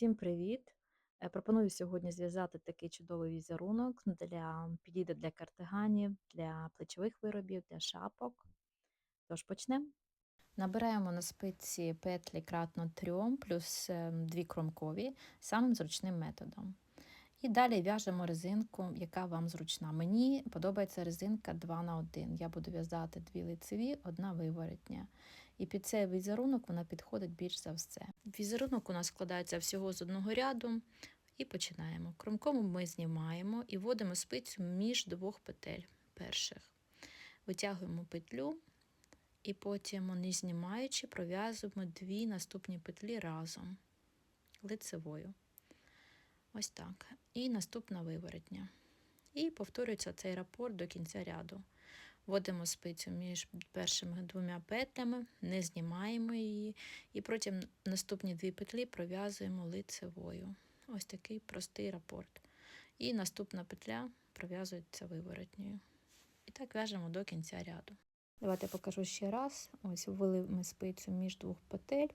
Всім привіт! Е, Пропоную сьогодні зв'язати такий чудовий візерунок для підійде для картиганів, для плечових виробів, для шапок. Тож почнемо. Набираємо на спиці петлі кратно 3 плюс дві кромкові самим зручним методом. І далі в'яжемо резинку, яка вам зручна. Мені подобається резинка 2 на 1 Я буду в'язати дві лицеві, одна виворотня. І під цей візерунок вона підходить більш за все. Візерунок у нас складається всього з одного ряду. І починаємо. Кромкому ми знімаємо і вводимо спицю між двох петель перших. Витягуємо петлю, і потім, не знімаючи, пров'язуємо дві наступні петлі разом лицевою. Ось так. І наступна виворотня. І повторюється цей рапорт до кінця ряду. Вводимо спицю між першими двома петлями, не знімаємо її, і потім наступні дві петлі пров'язуємо лицевою. Ось такий простий рапорт. І наступна петля пров'язується виворотньою. І так в'яжемо до кінця ряду. Давайте покажу ще раз. Ось ввели ми спицю між двох петель,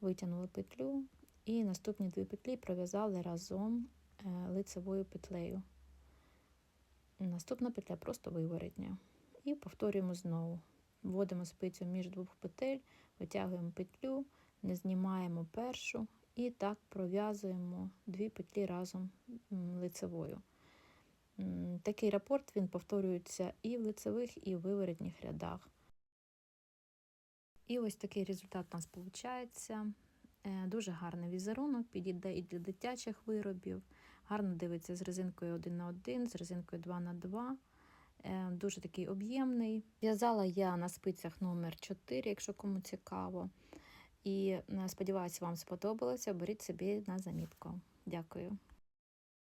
витягнули петлю, і наступні дві петлі пров'язали разом лицевою петлею. Наступна петля просто виворотня. І повторюємо знову. Вводимо спицю між двох петель, витягуємо петлю, не знімаємо першу і так пров'язуємо дві петлі разом лицевою. Такий рапорт він повторюється і в лицевих, і в виворотніх рядах. І ось такий результат у нас виходить. Дуже гарний візерунок, підійде і для дитячих виробів. Гарно дивиться з резинкою 1 на 1, з резинкою 2 на 2 Дуже такий об'ємний. В'язала я на спицях номер 4 якщо кому цікаво. І сподіваюся, вам сподобалося. Беріть собі на замітку. Дякую.